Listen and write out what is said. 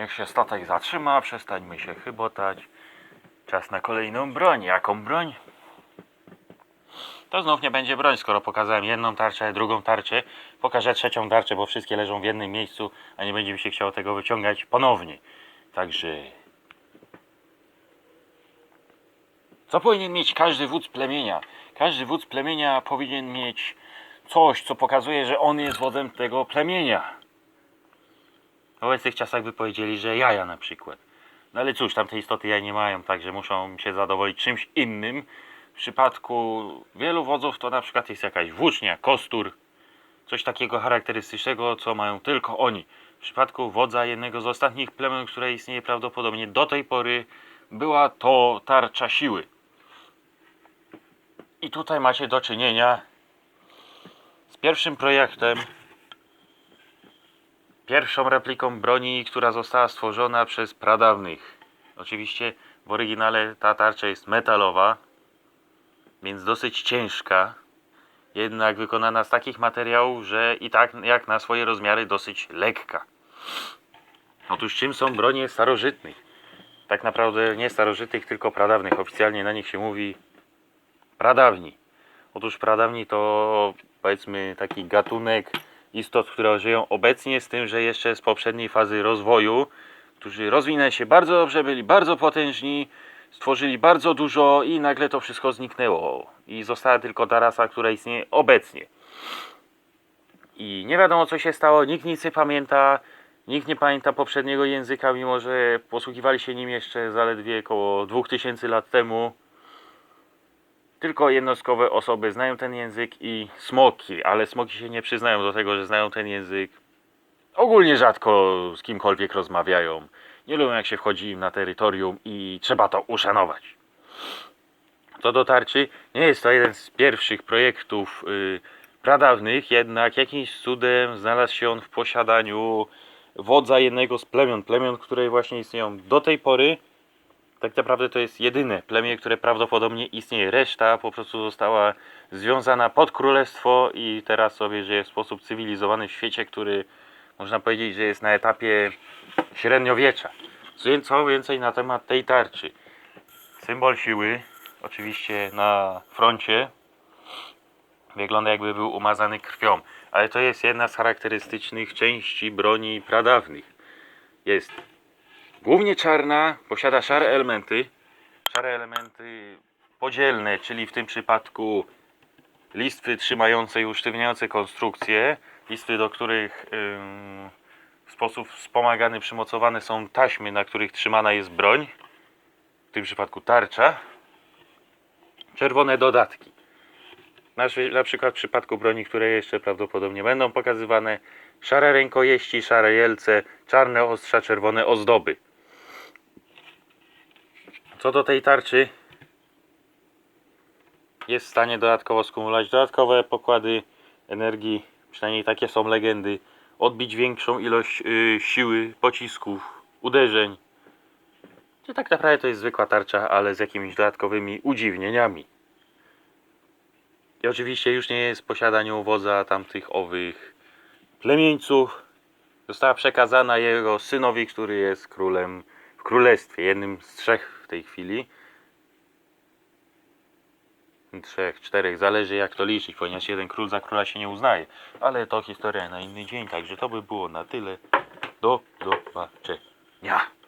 Niech się statek zatrzyma, przestańmy się chybotać. Czas na kolejną broń. Jaką broń? To znów nie będzie broń, skoro pokazałem jedną tarczę, drugą tarczę. Pokażę trzecią tarczę, bo wszystkie leżą w jednym miejscu, a nie będzie mi się chciało tego wyciągać ponownie. Także... Co powinien mieć każdy wódz plemienia? Każdy wódz plemienia powinien mieć coś, co pokazuje, że on jest wodzem tego plemienia. W obecnych czasach by powiedzieli, że jaja na przykład. No ale cóż, tamte istoty jaj nie mają, także muszą się zadowolić czymś innym. W przypadku wielu wodzów to na przykład jest jakaś włócznia, kostur, coś takiego charakterystycznego, co mają tylko oni. W przypadku wodza jednego z ostatnich plemion, które istnieje prawdopodobnie do tej pory, była to tarcza siły. I tutaj macie do czynienia z pierwszym projektem, pierwszą repliką broni, która została stworzona przez pradawnych. Oczywiście w oryginale ta tarcza jest metalowa, więc dosyć ciężka, jednak wykonana z takich materiałów, że i tak jak na swoje rozmiary dosyć lekka. Otóż czym są bronie starożytnych? Tak naprawdę nie starożytnych, tylko pradawnych. Oficjalnie na nich się mówi pradawni. Otóż pradawni to powiedzmy taki gatunek istot, które żyją obecnie, z tym, że jeszcze z poprzedniej fazy rozwoju, którzy rozwinęli się bardzo dobrze, byli bardzo potężni, stworzyli bardzo dużo i nagle to wszystko zniknęło. I została tylko ta rasa, która istnieje obecnie. I nie wiadomo co się stało, nikt nic nie pamięta, nikt nie pamięta poprzedniego języka, mimo że posługiwali się nim jeszcze zaledwie około 2000 lat temu. Tylko jednostkowe osoby znają ten język i smoki, ale smoki się nie przyznają do tego, że znają ten język. Ogólnie rzadko z kimkolwiek rozmawiają. Nie lubią jak się wchodzi im na terytorium i trzeba to uszanować. Co do tarczy, nie jest to jeden z pierwszych projektów yy, pradawnych, jednak jakimś cudem znalazł się on w posiadaniu wodza jednego z plemion, plemion, które właśnie istnieją do tej pory. Tak naprawdę to jest jedyne plemię, które prawdopodobnie istnieje. Reszta po prostu została związana pod królestwo i teraz sobie żyje w sposób cywilizowany w świecie, który można powiedzieć, że jest na etapie średniowiecza. Co- więcej na temat tej tarczy. Symbol siły, oczywiście na froncie, wygląda jakby był umazany krwią, ale to jest jedna z charakterystycznych części broni pradawnych. Jest głównie czarna, posiada szare elementy, szare elementy podzielne, czyli w tym przypadku listwy trzymające i usztywniające konstrukcje, listwy do których w sposób wspomagany przymocowane są taśmy, na których trzymana jest broń, w tym przypadku tarcza, czerwone dodatki. Na, na przykład w przypadku broni, które jeszcze prawdopodobnie będą pokazywane, szare rękojeści, szare jelce, czarne ostrza, czerwone ozdoby. Co do tej tarczy, jest w stanie dodatkowo skumulować dodatkowe pokłady energii, przynajmniej takie są legendy, odbić większą ilość y, siły, pocisków, uderzeń. Czy tak naprawdę to jest zwykła tarcza, ale z jakimiś dodatkowymi udziwnieniami. I oczywiście już nie jest w posiadaniu wodza tamtych owych plemieńców. Została przekazana jego synowi, który jest królem w królestwie, jednym z trzech w tej chwili. Trzech, czterech, zależy jak to liczyć, ponieważ jeden król za króla się nie uznaje. Ale to historia na inny dzień, także to by było na tyle. Do zobaczenia.